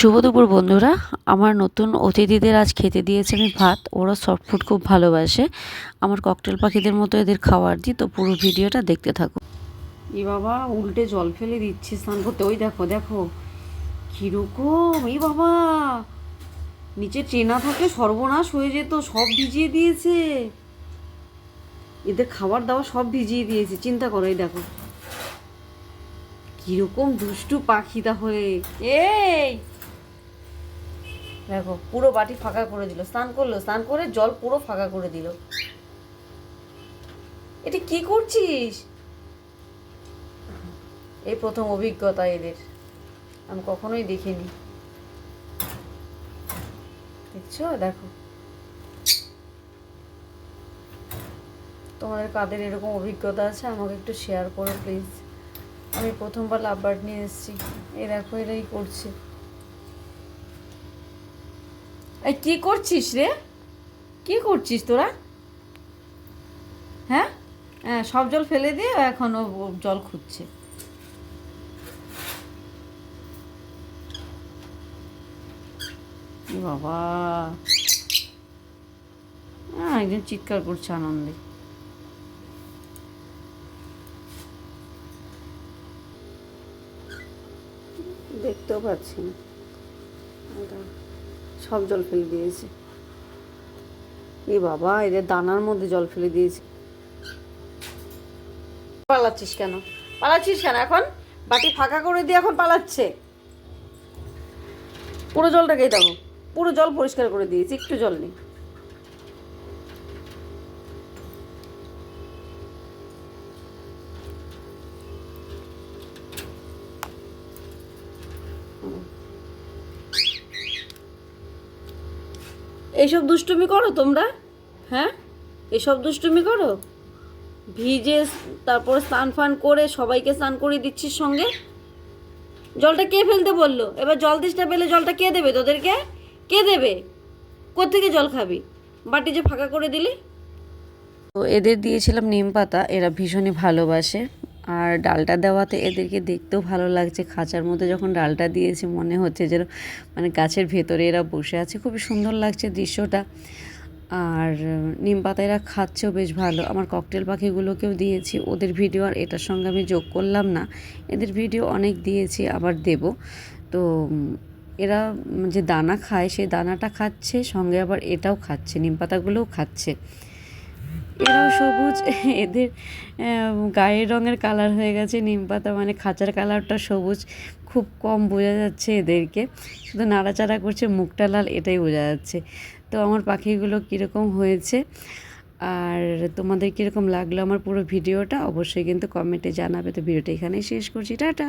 শুভ দুপুর বন্ধুরা। আমার নতুন অতিথিদের আজ খেতে দিয়েছে আমি ভাত। ওরা সফট ফুড খুব ভালোবাসে। আমার ককটেল পাখিদের মতো এদের খাবার দিই তো পুরো ভিডিওটা দেখতে থাকুন। এ বাবা, উল্টে জল ফেলে দিচ্ছে, স্নান করতে। ওই দেখো দেখো। কীরকম? এ বাবা! নিচে ট্রেনা থাকলে সর্বনাশ হয়ে যেত, সব ভিজিয়ে দিয়েছে। এদের খাবার দাবার সব ভিজিয়ে দিয়েছে, চিন্তা করো, এই দেখো। কীরকম দুষ্টু পাখি তাহলে। এই! দেখো, পুরো বাটি ফাঁকা করে দিল। স্নান করল, স্নান করে জল পুরো ফাঁকা করে দিল। এটা কি করছিস? এই প্রথম অভিজ্ঞতা এদের। আমি কখনোই দেখিনি। দেখছ? দেখো। তোমাদের কাদের এরকম অভিজ্ঞতা আছে, আমাকে একটু শেয়ার করো প্লিজ আমি প্রথমবার লাভ নিয়ে এসেছি। এই দেখো, এরাই করছে। এই, কি করছিস রে? কি করছিস তোরা? হ্যাঁ? হ্যাঁ সব জল ফেলে দিয়ে এখন ও জল খুঁজছে। বাবা। হ্যাঁ একজন চিৎকার করছে আনন্দে। দেখতেও পাচ্ছি না। সব জল ফেলে দিয়েছে। এ বাবা, এদের দানার মধ্যে জল ফেলে দিয়েছে। পালাচ্ছিস কেন? পালাচ্ছিস কেন এখন? বাটি ফাঁকা করে দিয়ে এখন পালাচ্ছে। পুরো জলটাকেই দেখো। পুরো জল পরিষ্কার করে দিয়েছি, একটু জল নেই। এইসব দুষ্টুমি করো তোমরা? হ্যাঁ? এসব দুষ্টুমি করো? ভিজে তারপর স্নান ফান করে সবাইকে স্নান করিয়ে দিচ্ছিস সঙ্গে? জলটা কে ফেলতে বলল? এবার জল দিসটা পেলে জলটা কে দেবে তোদেরকে? কে দেবে? কোত্থেকে জল খাবি? বাটি যে ফাঁকা করে দিলি? তো এদের দিয়েছিলাম নিম পাতা, এরা ভীষণই ভালোবাসে। আর ডালটা দেওয়াতে এদেরকে দেখতেও ভালো লাগছে। খাঁচার মধ্যে যখন ডালটা দিয়েছে, মনে হচ্ছে যেন মানে গাছের ভেতরে এরা বসে আছে। খুবই সুন্দর লাগছে দৃশ্যটা। আর নিম পাতা এরা খাচ্ছেও বেশ ভালো। আমার ককটেল পাখিগুলোকেও দিয়েছি। ওদের ভিডিও আর এটার সঙ্গে আমি যোগ করলাম না। এদের ভিডিও অনেক দিয়েছি, আবার দেব। তো এরা যে দানা খায় সেই দানাটা খাচ্ছে, সঙ্গে আবার এটাও খাচ্ছে, নিম পাতাগুলোও খাচ্ছে। এরাও সবুজ। এদের গায়ের রঙের কালার হয়ে গেছে, নিম পাতা মানে খাঁচার কালারটা সবুজ। খুব কম বোঝা যাচ্ছে এদেরকে। শুধু নাড়াচাড়া করছে, মুখটা লাল, এটাই বোঝা যাচ্ছে। তো আমার পাখিগুলো কীরকম হয়েছে? আর তোমাদের কীরকম লাগল আমার পুরো ভিডিওটা? অবশ্যই কিন্তু কমেন্টে জানাবে। তো ভিডিওটা এখানেই শেষ করছি। টাটা!